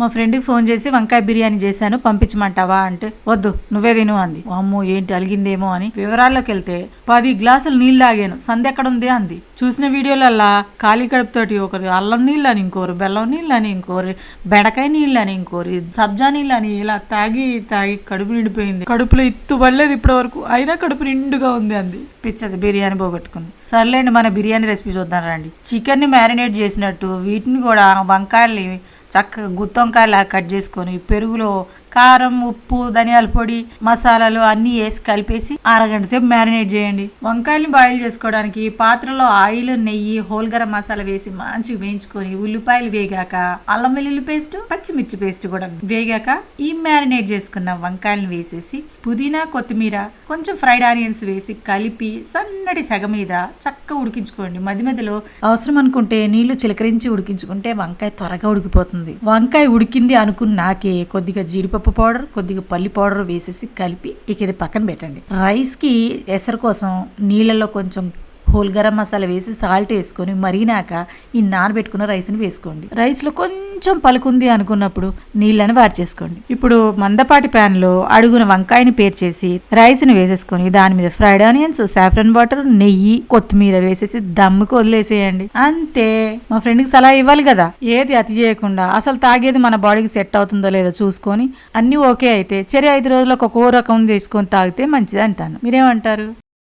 మా ఫ్రెండ్కి ఫోన్ చేసి వంకాయ బిర్యానీ చేశాను పంపించమంటావా? అంటే వద్దు నువ్వే తిను అంది. అమ్మో ఏంటి అలిగిందేమో అని వివరాల్లోకి వెళ్తే పది గ్లాసులు నీళ్ళు తాగాను సంధ్య ఎక్కడ ఉంది? అంది. చూసిన వీడియోలల్లా ఖాళీ కడుపుతోటి ఒకరు అల్లం నీళ్ళు అని ఇంకోరు బెల్లం నీళ్ళు అని ఇంకోరు బెడకాయ నీళ్ళు అని ఇంకోరు సబ్జా నీళ్ళు అని ఇలా తాగి తాగి కడుపు నిండిపోయింది. కడుపులో ఇత్తు పడలేదు ఇప్పటి వరకు అయినా కడుపు నిండుగా ఉంది అంది. పిచ్చది బిర్యానీ పోగొట్టుకుంది. సర్లేండి మన బిర్యానీ రెసిపీ చూద్దాం రండి. చికెన్ని మ్యారినేట్ చేసినట్టు వీటిని కూడా వంకాయల్ని చక్కగా గుత్తొంకాయలా కట్ చేసుకొని పెరుగులో కారం ఉప్పు ధనియాల పొడి మసాలాలు అన్నీ వేసి కలిపేసి అరగంట సేపు మ్యారినేట్ చేయండి. వంకాయల్ని బాయిల్ చేసుకోవడానికి పాత్రలో ఆయిల్ నెయ్యి హోల్ గరం మసాలా వేసి మంచిగా వేయించుకొని ఉల్లిపాయలు వేగాక అల్లం వెల్లుల్లి పేస్ట్ పచ్చిమిర్చి పేస్ట్ కూడా వేగాక ఈ మ్యారినేట్ చేసుకున్న వంకాయలను వేసేసి పుదీనా కొత్తిమీర కొంచెం ఫ్రైడ్ ఆనియన్స్ వేసి కలిపి సన్నటి సగ మీద చక్కగా ఉడికించుకోండి. మధ్య మధ్యలో అవసరం అనుకుంటే నీళ్ళు చిలకరించి ఉడికించుకుంటే వంకాయ త్వరగా ఉడికిపోతుంది. వంకాయ ఉడికింది అనుకున్నాకే కొద్దిగా జీడిపప్పు పౌడర్ కొద్దిగా పల్లి పౌడర్ వేసేసి కలిపి ఇక ఇది పక్కన పెట్టండి. రైస్కి ఎసరు కోసం నీళ్ళలో కొంచెం హోల్ గరం మసాలా వేసి సాల్ట్ వేసుకొని మరిగినాక ఈ నానబెట్టుకున్న రైస్ని వేసుకోండి. రైస్లో కొంచెం పలుకుంది అనుకున్నప్పుడు నీళ్ళని వార్చేసుకోండి. ఇప్పుడు మందపాటి ప్యాన్లో అడుగున వంకాయని పేర్చేసి రైస్ని వేసేసుకొని దాని మీద ఫ్రైడ్ ఆనియన్స్ సాఫ్రన్ వాటర్ నెయ్యి కొత్తిమీర వేసేసి దమ్ముకి వదిలేసేయండి. అంతే. మా ఫ్రెండ్కి సలహా ఇవ్వాలి కదా. ఏది అతి చేయకుండా అసలు తాగేది మన బాడీకి సెట్ అవుతుందో లేదో చూసుకొని అన్నీ ఓకే అయితే చెరి ఐదు రోజులకు ఒక్కో రకం తీసుకొని తాగితే మంచిది అంటాను. మీరేమంటారు?